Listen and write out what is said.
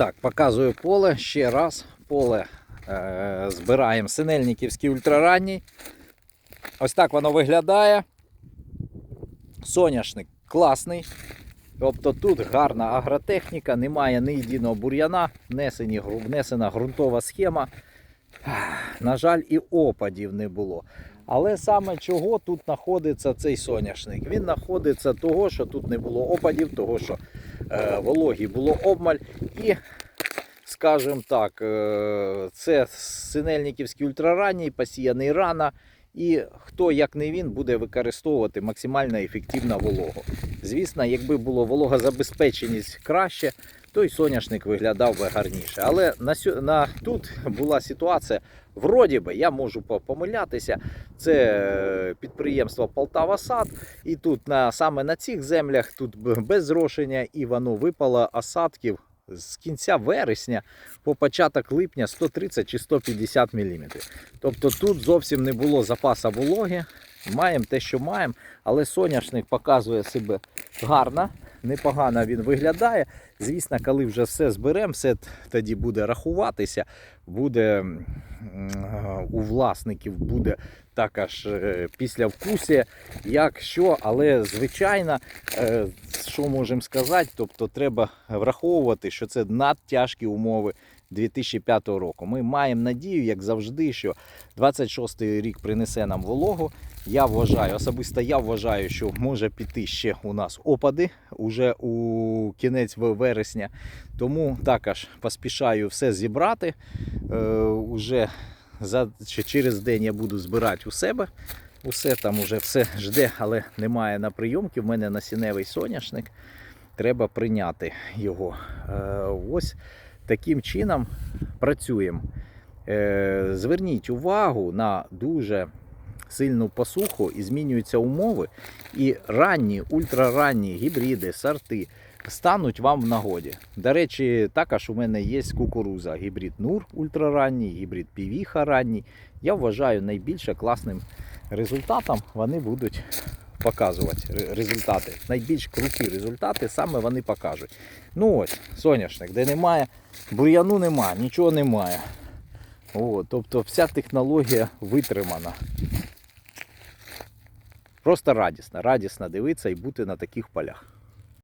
Так, показую поле ще раз. Поле е, збираємо синельниківський ультраранній. Ось так воно виглядає. Соняшник класний. Тобто тут гарна агротехніка, немає ні єдиного бур'яна, внесена ґрунтова схема. На жаль, і опадів не було. Але саме чого тут знаходиться цей соняшник? Він знаходиться того, що тут не було опадів, того, що вологі було обмаль. І, скажімо так, е, це синельниківський ультраранній, посіяний рана. І хто, як не він, буде використовувати максимально ефективно вологу. Звісно, якби було вологозабезпеченість краще, то й соняшник виглядав би гарніше. Але на, на тут була ситуація. Вроді би, я можу помилятися. Це е, підприємство Полтава Сад, і тут на саме на цих землях тут без зрошення, і воно випало осадків з кінця вересня по початок липня 130 чи 150 мм. Тобто тут зовсім не було запасу вологи. Маємо те, що маємо, але соняшник показує себе гарно, непогано він виглядає. Звісно, коли вже все зберемо, все тоді буде рахуватися, буде е, у власників буде також е, після вкусі, як що, але звичайно, е, що можемо сказати, тобто треба враховувати, що це надтяжкі умови 2005 року. Ми маємо надію, як завжди, що 26-й рік принесе нам вологу. Я вважаю, особисто я вважаю, що може піти ще у нас опади уже у кінець вересня. Тому також поспішаю все зібрати. Е, уже за, через день я буду збирати у себе. Усе там уже все жде, але немає на прийомки. В мене насінневий соняшник. Треба прийняти його. Е, ось таким чином працюємо. Е, Зверніть увагу на дуже сильну посуху і змінюються умови. І ранні, ультраранні гібриди, сорти стануть вам в нагоді. До речі, також у мене є кукуруза, гібрид Нур ультраранній, гібрид Півіха ранній. Я вважаю найбільше класним результатом вони будуть показувати результати. Найбільш круті результати саме вони покажуть. Ну ось, соняшник, де немає, бур'яну немає, нічого немає. О, тобто вся технологія витримана. Просто радісно, радісно дивитися і бути на таких полях.